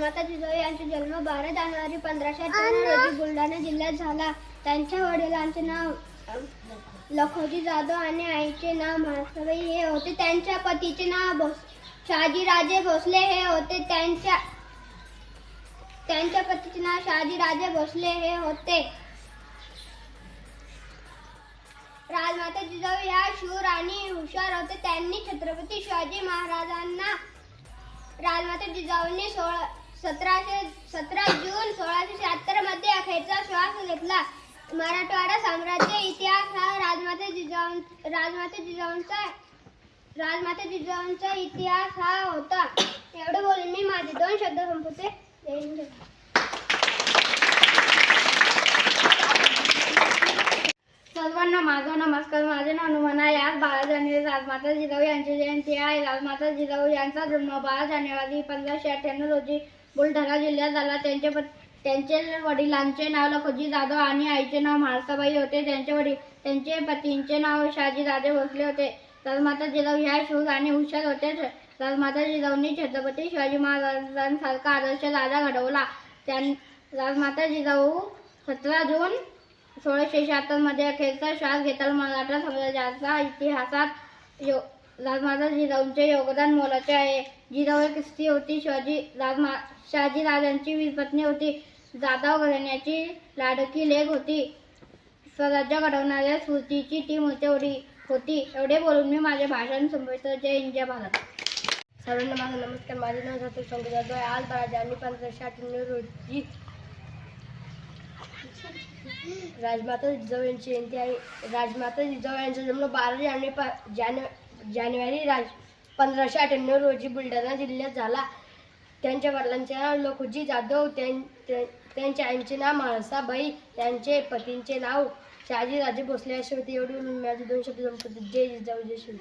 राजमाता जिजाऊ यांचा जन्म बारा जानेवारी पंधराशे अठ्ठ्याण्णव रोजी बुलढाणा जिल्ह्यात झाला. त्यांच्या वडिलांचे नाव लखोजी जाधव आणि आईचे नाव म्हाळसाबाई हे होते. त्यांच्या पतीचे नाव भोस शहाजीराजे भोसले हे होते. त्यांच्या त्यांच्या पतीचे नाव शहाजीराजे भोसले हे होते. राजमाता जिजाऊ ह्या शूर आणि हुशार होते. त्यांनी छत्रपती शिवाजी महाराजांना राजमाता जिजाऊंनी सोळा सतराशे सतरा जून सोळाशे शहात्तरमध्ये अखेरचा श्वास घेतला. मराठवाडा साम्राज्य इतिहास हा राजमाता जिजाऊ राजमाता जिजाऊंचा राजमाता जिजाऊंचा इतिहास हा होता. एवढं बोलून मी माझे दोन शब्द संपवते जय हिंद, जय भारत. सर्वांना माझा नमस्कार माझे नाव हनुमान आहे आज बारा जानेवारी राजमाता जिजाऊ यांची जयंती आहे. राजमाता जिजाऊ यांचा जन्म बारा जानेवारी पंधराशे अठ्ठ्याण्णव रोजी बुलढाणा जिल्ह्यात झाला. त्यांचे त्यांचे वडिलांचे नाव लखोजी जाधव आणि आईचे नाव म्हाळसाबाई होते. त्यांचे वडील त्यांचे पतींचे नाव शहाजीराजे भोसले होते. राजमाता जिजाऊ ह्या शूर आणि हुशार होते. राजमाता जिजाऊंनी छत्रपती शिवाजी महाराजांसारखा आदर्श राजा घडवला. त्यां राजमाता जिजाऊ सतरा जून सोळाशे शहात्तरमध्ये अखेरचा श्वास घेताना मराठा साम्राज्याचा इतिहासात यो राजमाता जिजाऊंचे योगदान मोलाचे आहे. जिजाऊ एक स्त्री होती. शिवाजी राजमा शहाजी राजांची वीरपत्नी होती. जाधव घराण्याची लाडकी लेक होती. स्वराज्य घडवणाऱ्या स्फूर्तीची ती एवढी होती. एवढे बोलून मी माझे भाषण संपवितो. जय हिंद जय भारत. सर्वांना माझा नमस्कार. माझे नाव जातो संगीत जाधव आहे. आज बारा जानेवारी पंधराशे अठ्ठ्याण्णव रोजी राजमाता जिजाऊ यांची जयंती आहे. राजमाता जिजाऊ यांचा जन्म बारा जानेवारी प- जाने जानेवारी राज पंधराशे अठ्ठ्याण्णव रोजी बुलढाणा जिल्ह्यात झाला. त्यांच्या वडिलांचे नाव लखुजी जाधव त्यां- त्यांच्या आईचे नाव म्हाळसाबाई त्यांचे पतींचे नाव शहाजीराजे भोसले असे होते. एवढी माझे दोन शब्द जय जिजाऊ जय शिव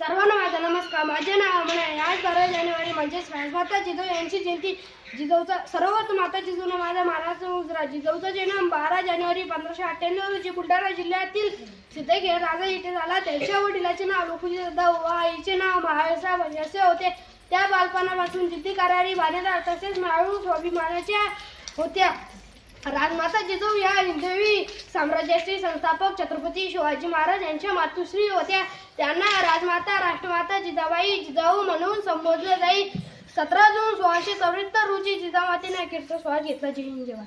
सर्वांना माझा नमस्कार. माझे नाव अमन आहे. आज बारा जानेवारी म्हणजेच माता जिजाऊ यांची जयंती. जिजाऊचा सर्वत माता जिजाऊने माझा महाराज उजरा. जिजाऊचा जन्म बारा जानेवारी पंधराशे अठ्ठ्याण्णव रोजी बुलढाणा जिल्ह्यातील सिद्धगिर राजा इथे झाला. त्यांच्या वडिलाचे नाव लोकुजी जाधव व आईचे नाव महाळसाबाई म्हणजे असे होते. त्या बालपणापासून जिद्दी करारी बालेदार तसेच माळू स्वाभिमानाच्या होत्या. राजमाता जिजाऊ या हिंदवी साम्राज्याचे संस्थापक छत्रपती शिवाजी महाराज यांच्या मातुश्री होत्या त्यांना राजमाता राष्ट्रमाता जिजाबाई जिजाऊ म्हणून संबोधलं जाईल सतरा जून सोळाशे चौऱ्याहत्तर रोजी जिजामातेने अखेरचा श्वास घेतला. जय हिंद जेव्हा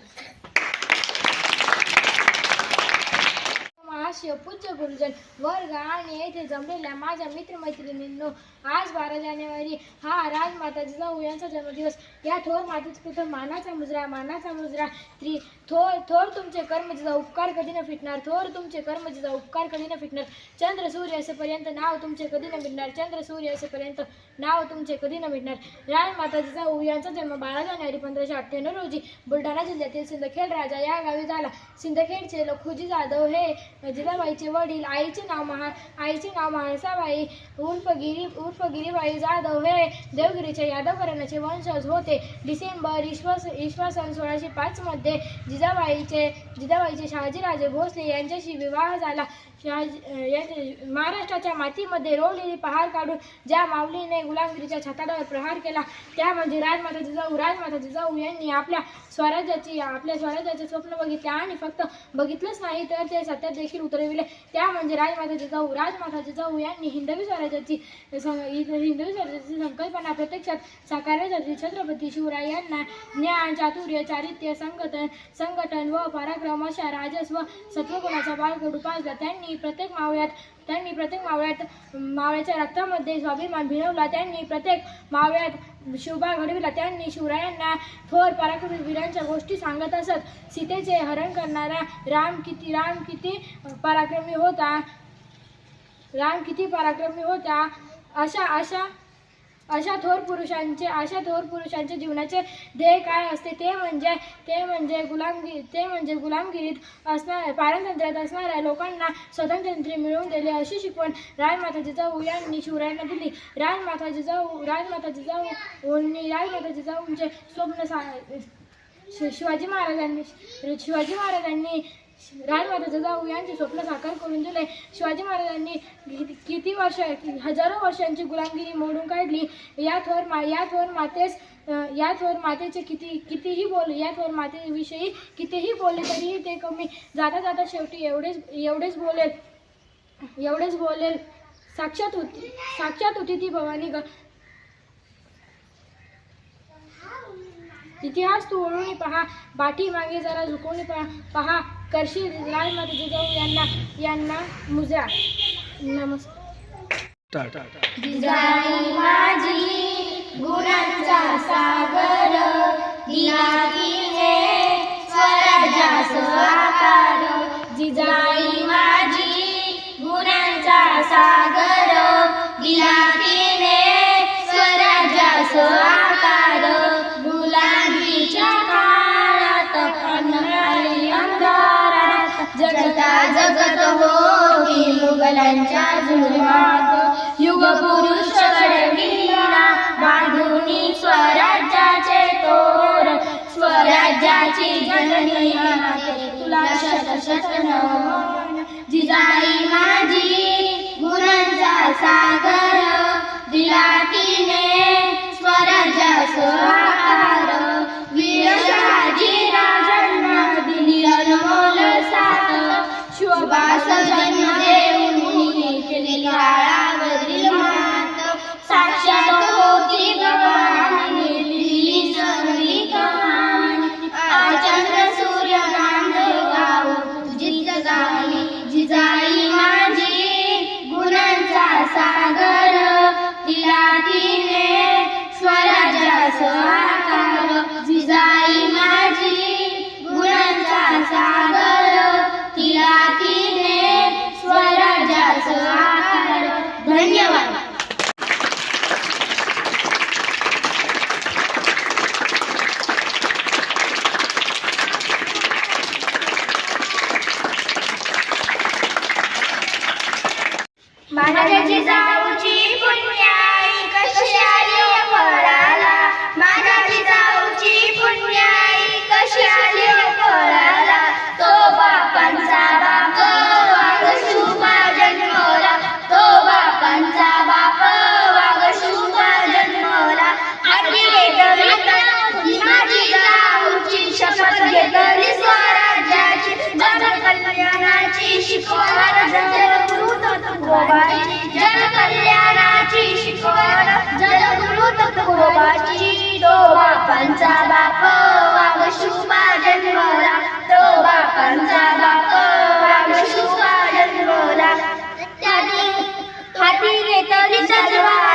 भारत. राष्ट्रीय पूज्य गुरुजन वर्ग आणि येथे जमलेल्या माझ्या मित्रमैत्रिणींनो आज बारा जानेवारी हा राजमाता जिजाऊ यांचा जन्मदिवस. या थोर मातेचा प्रथम मानाचा मुजरा मानाचा मुजरा. त्रि थोर थोर तुमचे कर्म जिजा उपकार कधी न फिटणार? थोर तुमचे कर्म जिजा उपकार कधी न फिटणार? चंद्र सूर्य असेपर्यंत नाव तुमचे कधी न मिटणार? चंद्र सूर्य असेपर्यंत नाव तुमचे कधी न मिटणार राजमाता जिजाऊ यांचा जन्म बारा जानेवारी पंधराशे अठ्ठ्याण्णव रोजी बुलढाणा जिल्ह्यातील सिंदखेड राजा या गावी झाला. सिंदखेडचे लखुजी जाधव हे म्हणजे जिजाबाईचे वडील आईचे नाव महा आईचे नाव म्हाळसाबाई उर्फ गिरी उर्फ गिरीबाई जाधव हे देवगिरीच्या यादव घराण्याचे वंशज होते. डिसेंबर इसवी इसवी सन सोळाशे पाच मध्ये जिजाबाईचे जिजाबाईचे शहाजीराजे भोसले यांच्याशी विवाह झाला. या- महाराष्ट्राच्या मातीमध्ये रोवलेली पहार काढून ज्या माऊलीने गुलामगिरीच्या छताडावर प्रहार केला त्या म्हणजे राजमाता जिजाऊ राजमाता जिजाऊ यांनी आपल्या स्वराज्याची आपल्या स्वराज्याचे स्वप्न बघितले आणि फक्त बघितलंच नाही तर ते सत्यात देखील उतरविले. त्या म्हणजे राजमाता जिजाऊ राजमाता जिजाऊ यांनी हिंदवी स्वराज्याची सं- हिंदवी स्वराज्याची संकल्पना प्रत्यक्षात साकारण्यासाठी छत्रपती शिवराय यांना ज्ञान चातुर्य चारित्र्य संघटन संघटन व पराक्रम अशा राजस व सत्वगुणाचा बाळकडू पाजला त्यांनी प्रत्येक मावळ्यात त्यांनी प्रत्येक मावळ्यात मावळ्याच्या रक्तामध्ये स्वाभिमान भिनवला त्यांनी प्रत्येक मावळ्यात शिवबा घडविला त्यांनी शिवरायांना थोर पराक्रमी वीरांच्या गोष्टी सांगत असत. सीतेचे हरण करणारा राम किती राम किती पराक्रमी होता राम किती पराक्रमी होता अशा अशा अशा थोर पुरुषांचे अशा थोर पुरुषांच्या जीवनाचे ध्येय काय असते? ते म्हणजे ते म्हणजे गुलामगिरी ते म्हणजे गुलामगिरीत असणार पारतंत्र्यात असणाऱ्या लोकांना स्वतंत्र मिळवून दिले अशी शिकवण राजमाता जिजाऊ यांनी शिवरायांना दिली. राजमाता जिजाऊ राजमाता जिजाऊंनी राजमाता जिजाऊंचे स्वप्न सा शि- शिवाजी महाराजांनी शिवाजी महाराजांनी राजमाता जाऊ यांचे स्वप्न साकार करून दिले. शिवाजी महाराजांनी किती वर्ष हजारो वर्षांची गुलामगिरी मोडून काढली. या थोर मा या थोर मातेस या थोर मातेचे किती कितीही बोल या थोर मातेविषयी कितीही बोलले तरीही ते कमी. जाता जाता शेवटी एवढेच एवढेच बोलेल एवढेच बोलेल. साक्षात होती साक्षात होती ती भवानी ग इतिहास तू ओळून पहा बाठी मागे जरा झुकवून पहा पहा करशी राजमाता जिजाऊ यांना यांना मुजरा नमस्कार. जिजाई माझी गुणांचा सागर जिजाई माझी गुणांचा सागर दिला त्यांच्या जुलमात युग पुरुष घडविला बांधुनी स्वराज्याचे तोर स्वराज्याची जननी तुला शत शत नमन. जिजाई माझी गुणांचा सागर दिला तिने स्वराज्यास आकार बाप शुभा जन्मला तो बापांचा बाप शुभा जन्मला त्याने हाती घेतली सजवा.